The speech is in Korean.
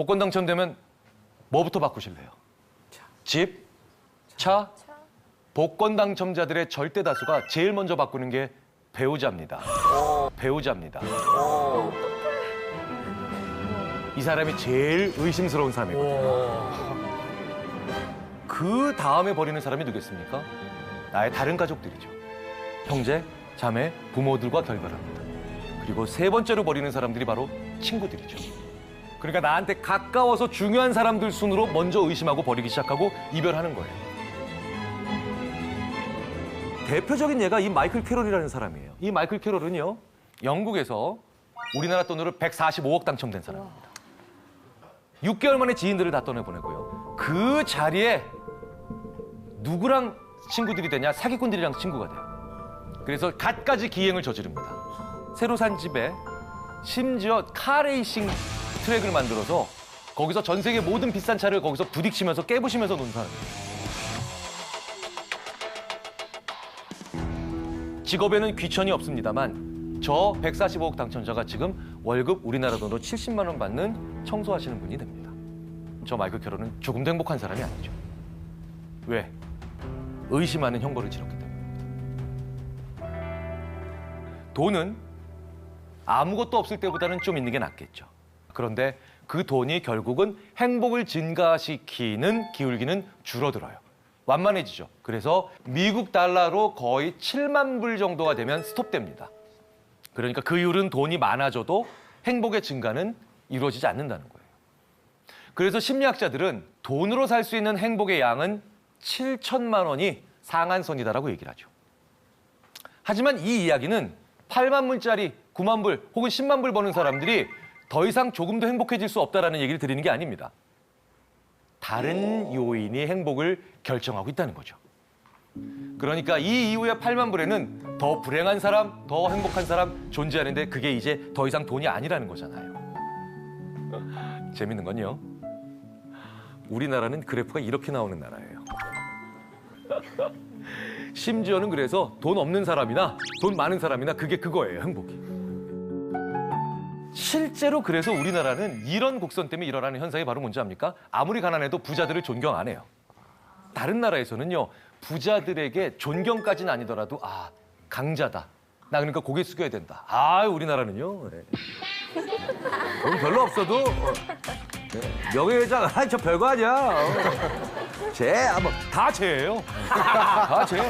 복권 당첨되면 뭐부터 바꾸실래요? 집, 차, 복권 당첨자들의 절대 다수가 제일 먼저 바꾸는 게 배우자입니다. 배우자입니다. 이 사람이 제일 의심스러운 사람이거든요. 그 다음에 버리는 사람이 누겠습니까? 나의 다른 가족들이죠. 형제, 자매, 부모들과 결별합니다. 그리고 세 번째로 버리는 사람들이 바로 친구들이죠. 그러니까 나한테 가까워서 중요한 사람들 순으로 먼저 의심하고 버리기 시작하고 이별하는 거예요. 대표적인 예가 이 마이클 캐롤이라는 사람이에요. 이 마이클 캐롤은요, 영국에서 우리나라 돈으로 145억 당첨된 사람입니다. 6개월 만에 지인들을 다 떠내보내고요. 그 자리에 누구랑 친구들이 되냐? 사기꾼들이랑 친구가 돼요. 그래서 갖가지 기행을 저지릅니다. 새로 산 집에 심지어 카레이싱 트랙을 만들어서 거기서 전 세계 모든 비싼 차를 거기서 부딪히면서 깨부시면서 논 사람이에요. 직업에는 귀천이 없습니다만 저 145억 당첨자가 지금 월급 우리나라 돈으로 70만 원 받는 청소하시는 분이 됩니다. 저 마이클 캐롤은 조금도 행복한 사람이 아니죠. 왜? 의심하는 형벌을 치렀기 때문입니다. 돈은 아무것도 없을 때보다는 좀 있는 게 낫겠죠. 그런데 그 돈이 결국은 행복을 증가시키는 기울기는 줄어들어요. 완만해지죠. 그래서 미국 달러로 거의 7만 불 정도가 되면 스톱됩니다. 그러니까 그 이후로는 돈이 많아져도 행복의 증가는 이루어지지 않는다는 거예요. 그래서 심리학자들은 돈으로 살 수 있는 행복의 양은 7천만 원이 상한선이다라고 얘기를 하죠. 하지만 이 이야기는 8만 불짜리 9만 불 혹은 10만 불 버는 사람들이 더 이상 조금도 행복해질 수 없다라는 얘기를 드리는 게 아닙니다. 다른 요인이 행복을 결정하고 있다는 거죠. 그러니까 이 이후에 8만 불에는 더 불행한 사람, 더 행복한 사람 존재하는데 그게 이제 더 이상 돈이 아니라는 거잖아요. 재밌는 건요. 우리나라는 그래프가 이렇게 나오는 나라예요. 심지어는 그래서 돈 없는 사람이나 돈 많은 사람이나 그게 그거예요, 행복이. 실제로 그래서 우리나라는 이런 곡선 때문에 일어나는 현상이 바로 뭔지 압니까? 아무리 가난해도 부자들을 존경 안 해요. 다른 나라에서는요, 부자들에게 존경까지는 아니더라도, 아, 강자다. 나 그러니까 고개 숙여야 된다. 아, 우리나라는요. 네. 돈 별로 없어도 어, 네. 명예회장, 아, 저 별거 아니야. 어. 쟤, 아, 뭐, 다 쟤예요. 다 쟤. 예.